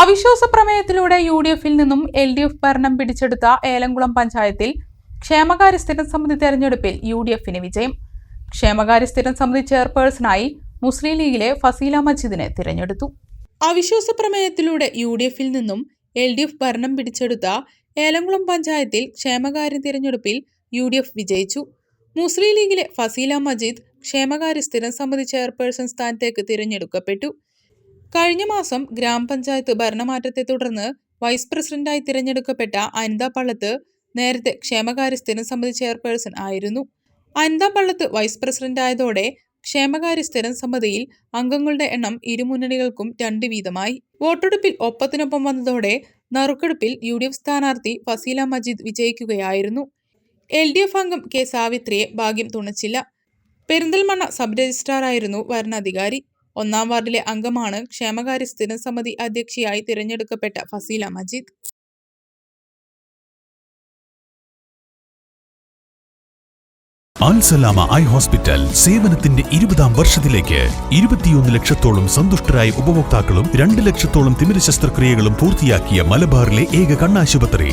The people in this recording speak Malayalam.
അവിശ്വാസ പ്രമേയത്തിലൂടെ യു ഡി എഫിൽ നിന്നും എൽ ഡി എഫ് ഭരണം പിടിച്ചെടുത്ത ഏലംകുളം പഞ്ചായത്തിൽ ക്ഷേമകാര്യ സ്ഥിരം സമിതി തെരഞ്ഞെടുപ്പിൽ യു ഡി എഫിന് വിജയം. ക്ഷേമകാര്യ സ്ഥിരം സമിതി ചെയർപേഴ്സണായി മുസ്ലിം ലീഗിലെ ഫസീല മജീദിനെ തിരഞ്ഞെടുത്തു. അവിശ്വാസ പ്രമേയത്തിലൂടെ യു ഡി എഫിൽ നിന്നും എൽ ഡി എഫ് ഭരണം പിടിച്ചെടുത്ത ഏലംകുളം പഞ്ചായത്തിൽ ക്ഷേമകാര്യ തിരഞ്ഞെടുപ്പിൽ യു ഡി എഫ് വിജയിച്ചു. മുസ്ലിം ലീഗിലെ ഫസീല മജീദ് ക്ഷേമകാര്യ സ്ഥിരം സമിതി ചെയർപേഴ്സൺ സ്ഥാനത്തേക്ക് തിരഞ്ഞെടുക്കപ്പെട്ടു. കഴിഞ്ഞ മാസം ഗ്രാമപഞ്ചായത്ത് ഭരണമാറ്റത്തെ തുടർന്ന് വൈസ് പ്രസിഡന്റായി തിരഞ്ഞെടുക്കപ്പെട്ട അനിത പള്ളത്ത് നേരത്തെ ക്ഷേമകാര്യ സ്ഥിരം സമിതി ചെയർപേഴ്സൺ ആയിരുന്നു. അനിത പള്ളത്ത് വൈസ് പ്രസിഡന്റായതോടെ ക്ഷേമകാര്യ സ്ഥിരം സമിതിയിൽ അംഗങ്ങളുടെ എണ്ണം ഇരുമുന്നണികൾക്കും രണ്ട് വീതമായി. വോട്ടെടുപ്പിൽ ഒപ്പത്തിനൊപ്പം വന്നതോടെ നറുക്കെടുപ്പിൽ യു ഡി എഫ് സ്ഥാനാർത്ഥി ഫസീല മജീദ് വിജയിക്കുകയായിരുന്നു. എൽ ഡി എഫ് അംഗം കെ സാവിത്രിയെ ഭാഗ്യം തുണച്ചില്ല. പെരിന്തൽമണ്ണ സബ് രജിസ്ട്രാറായിരുന്നു വരണാധികാരി ഒന്നാം വാർഡിലെ അംഗമാണ് ക്ഷേമകാര്യ സ്ഥിരം സമിതി അധ്യക്ഷയായി തിരഞ്ഞെടുക്കപ്പെട്ട ഫസീല മജീദ്. അൽസലാമ ഐ ഹോസ്പിറ്റൽ സേവനത്തിന്റെ ഇരുപതാം വർഷത്തിലേക്ക് ഇരുപത്തിയൊന്ന് ലക്ഷത്തോളം സന്തുഷ്ടരായ ഉപഭോക്താക്കളും രണ്ട് ലക്ഷത്തോളം തിമിര ശസ്ത്രക്രിയകളും പൂർത്തിയാക്കിയ മലബാറിലെ ഏക കണ്ണാശുപത്രി.